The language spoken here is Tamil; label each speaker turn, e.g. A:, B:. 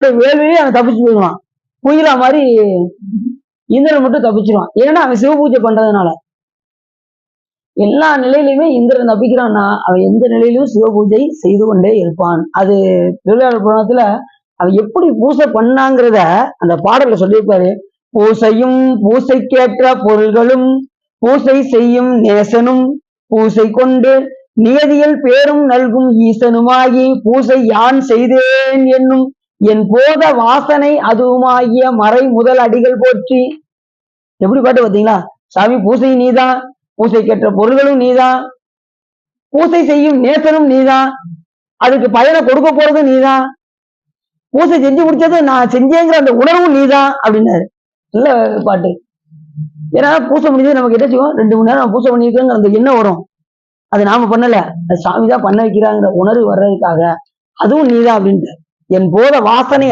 A: வேலையே அவன் தப்பிச்சு போயிடுவான். குயிலா மாதிரி இந்திரன் மட்டும் தப்பிச்சிருவான். ஏன்னா அவன் சிவபூஜை பண்றதுனால. எல்லா நிலையிலுமே இந்திரன் தப்பிக்கிறான்னா அவன் எந்த நிலையிலும் சிவபூஜை செய்து கொண்டே இருப்பான். அது திருவிழா புராணத்துல அவன் எப்படி பூசை பண்ணாங்கிறத அந்த பாடல்ல சொல்லியிருப்பாரு. பூசையும் பூசைக்கேற்ற பொருள்களும் பூசை செய்யும் நேசனும் பூசை கொண்டு நியதியில் பேரும் நல்கும் ஈசனுமாகி பூசை யான் செய்தேன் என்னும் என் போத வாசனை அதுவுமாகிய மறை முதல் அடிகள் போற்றி. எப்படி பாட்டு பார்த்தீங்களா சாமி பூசை நீதான் பூசைக்கேற்ற பொருள்களும் நீதான் பூசை செய்யும் நேசனும் நீதான் அதுக்கு பயனை கொடுக்க போறதும் நீதான் பூசை செஞ்சு முடிச்சதும் நான் செஞ்சேங்கிற அந்த உணர்வும் நீதான் அப்படின்னாரு. நல்ல பாட்டு. ஏன்னா பூசை முடிஞ்சது நமக்கு என்ன செய்வோம் ரெண்டு மணி நேரம் பூசை பண்ணியிருக்கேங்கிற அந்த எண்ணம் வரும். அது நாம பண்ணல. அது சாமி தான் பண்ண வைக்கிறாங்கிற உணர்வு வர்றதுக்காக. அதுவும் நீதான் அப்படின்ட்டு என் போத வாசனை